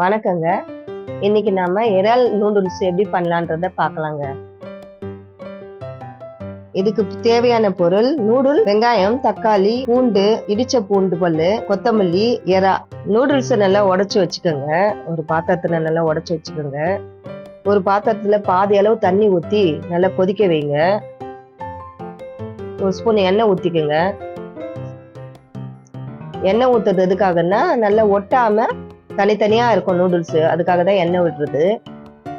வணக்கங்க. இன்னைக்கு நாம இறால் நூடுல்ஸ் எப்படி பண்ணலான்றத பார்க்கலாங்க. இதுக்கு தேவையான பொருள் நூடுல் வெங்காயம் தக்காளி பூண்டு இடிச்ச பூண்டு பல்லு கொத்தமல்லி எறா. நூடுல்ஸை நல்லா உடச்சி வச்சுக்கோங்க. ஒரு பாத்திரத்துல நல்லா உடச்சி வச்சுக்கோங்க. ஒரு பாத்திரத்துல பாதி அளவு தண்ணி ஊத்தி நல்லா கொதிக்க வைங்க. ஒரு ஸ்பூன் எண்ணெய் ஊத்திக்கோங்க. எண்ணெய் ஊத்துறது எதுக்காகன்னா நல்லா ஒட்டாம தனித்தனியாக இருக்கும் நூடுல்ஸு அதுக்காக தான் எண்ணெய் விடுறது.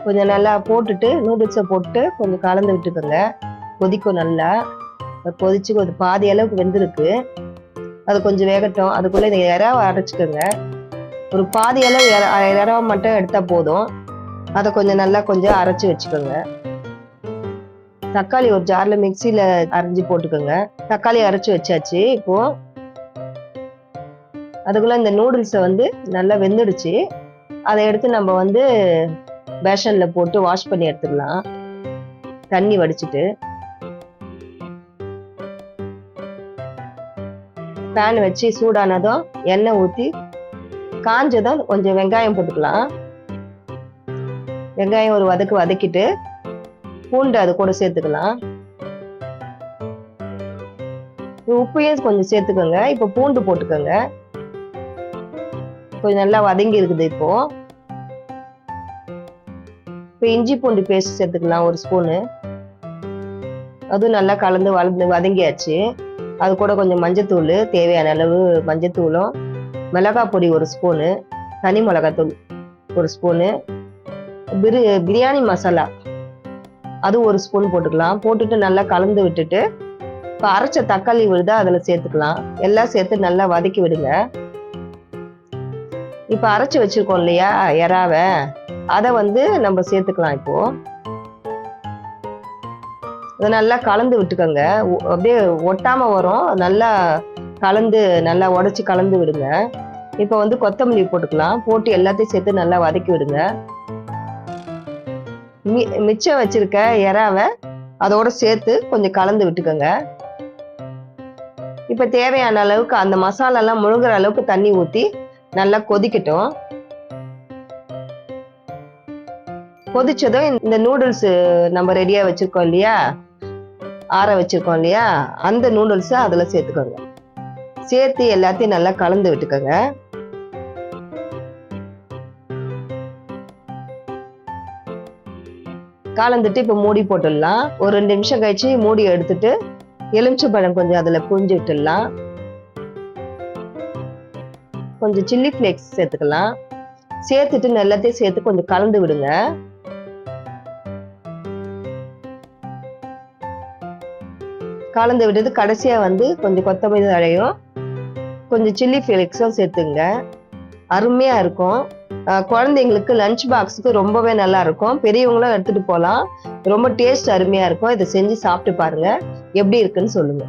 கொஞ்சம் நல்லா போட்டுட்டு நூடுல்ஸை போட்டு கொஞ்சம் கலந்து விட்டுக்கோங்க. கொதிக்கும் நல்லா. கொதிச்சு கொஞ்சம் பாதி அளவுக்கு வெந்திருக்கு. அது கொஞ்சம் வேகட்டும். அதுக்குள்ளே இந்த இறாவை அரைச்சிக்கோங்க. ஒரு பாதி அளவு இறவை மட்டும் எடுத்தால் போதும். அதை கொஞ்சம் நல்லா கொஞ்சம் அரைச்சி வச்சுக்கோங்க. தக்காளி ஒரு ஜாரில் மிக்சியில் அரைஞ்சி போட்டுக்கோங்க. தக்காளி அரைச்சி வச்சாச்சு. இப்போது அதுக்குள்ளே இந்த நூடுல்ஸை வந்து நல்லா வெந்துடுச்சு. அதை எடுத்து நம்ம வந்து பேஷனில் போட்டு வாஷ் பண்ணி எடுத்துக்கலாம். தண்ணி வடிச்சிட்டு. பேன் வச்சு சூடானதும் எண்ணெய் ஊற்றி காஞ்சதும் கொஞ்சம் வெங்காயம் போட்டுக்கலாம். வெங்காயம் ஒரு வதக்கு வதக்கிட்டு பூண்டு அது கூட சேர்த்துக்கலாம். உப்பையும் கொஞ்சம் சேர்த்துக்கோங்க. இப்போ பூண்டு போட்டுக்கோங்க. கொஞ்சம் நல்லா வதங்கி இருக்குது இப்போ. இப்போ இஞ்சி பூண்டு பேஸ்ட் சேர்த்துக்கலாம் ஒரு ஸ்பூனு. அதுவும் நல்லா கலந்து வளர்ந்து வதங்கியாச்சு. அது கூட கொஞ்சம் மஞ்சத்தூள் தேவையான அளவு மஞ்சத்தூளும் மிளகாய் பொடி ஒரு ஸ்பூனு தனி மிளகாத்தூள் ஒரு ஸ்பூனு பிரி பிரியாணி மசாலா அது ஒரு ஸ்பூன் போட்டுக்கலாம். போட்டுட்டு நல்லா கலந்து விட்டுட்டு இப்போ அரைச்ச தக்காளி விழுதா அதில் சேர்த்துக்கலாம். எல்லாம் சேர்த்து நல்லா வதக்கி விடுங்க. இப்போ அரைச்சி வச்சிருக்கோம் இல்லையா எறாவை? அதை வந்து நம்ம சேர்த்துக்கலாம் இப்போ. இதை நல்லா கலந்து விட்டுக்கோங்க. ஒ- அப்படியே ஒட்டாமல் வரும். நல்லா கலந்து நல்லா உடச்சி கலந்து விடுங்க. இப்போ வந்து கொத்தமல்லி போட்டுக்கலாம். போட்டு எல்லாத்தையும் சேர்த்து நல்லா வதக்கி விடுங்க. மி மிச்சம் வச்சுருக்க எறாவை அதோட சேர்த்து கொஞ்சம் கலந்து விட்டுக்கோங்க. இப்போ தேவையான அளவுக்கு அந்த மசாலாலாம் முழுகிற அளவுக்கு தண்ணி ஊற்றி நல்லா கொதிக்கட்டும். கொதிச்சதும் இந்த நூடுல்ஸ் நம்ம ரெடியா வச்சிருக்கோம் இல்லையா? ஆற வச்சிருக்கோம் இல்லையா? அந்த நூடுல்ஸை அதுல சேர்த்துக்கோங்க. சேர்த்து எல்லாத்தையும் நல்லா கலந்து விட்டுக்கோங்க. கலந்துட்டு இப்போ மூடி போட்டுடலாம். ஒரு ரெண்டு நிமிஷம் கழிச்சு மூடி எடுத்துட்டு எலுமிச்சை பழம் கொஞ்சம் அதுல புழிஞ்சு விட்டுடலாம். கொஞ்சம் சில்லி ஃப்ளேக்ஸ் சேர்த்துக்கலாம். சேர்த்துட்டு எல்லாத்தையும் சேர்த்து கொஞ்சம் கலந்து விடுங்க. கலந்து விட்டது கடைசியாக வந்து கொஞ்சம் கொத்தமல்லி தழையும் கொஞ்சம் சில்லி ஃப்ளேக்ஸும் சேர்த்துங்க அருமையாக இருக்கும். குழந்தைங்களுக்கு லஞ்ச் பாக்ஸுக்கு ரொம்பவே நல்லா இருக்கும். பெரியவங்களும் எடுத்துட்டு போகலாம் ரொம்ப டேஸ்ட் அருமையாக இருக்கும். இதை செஞ்சு சாப்பிட்டு பாருங்க. எப்படி இருக்குன்னு சொல்லுங்க.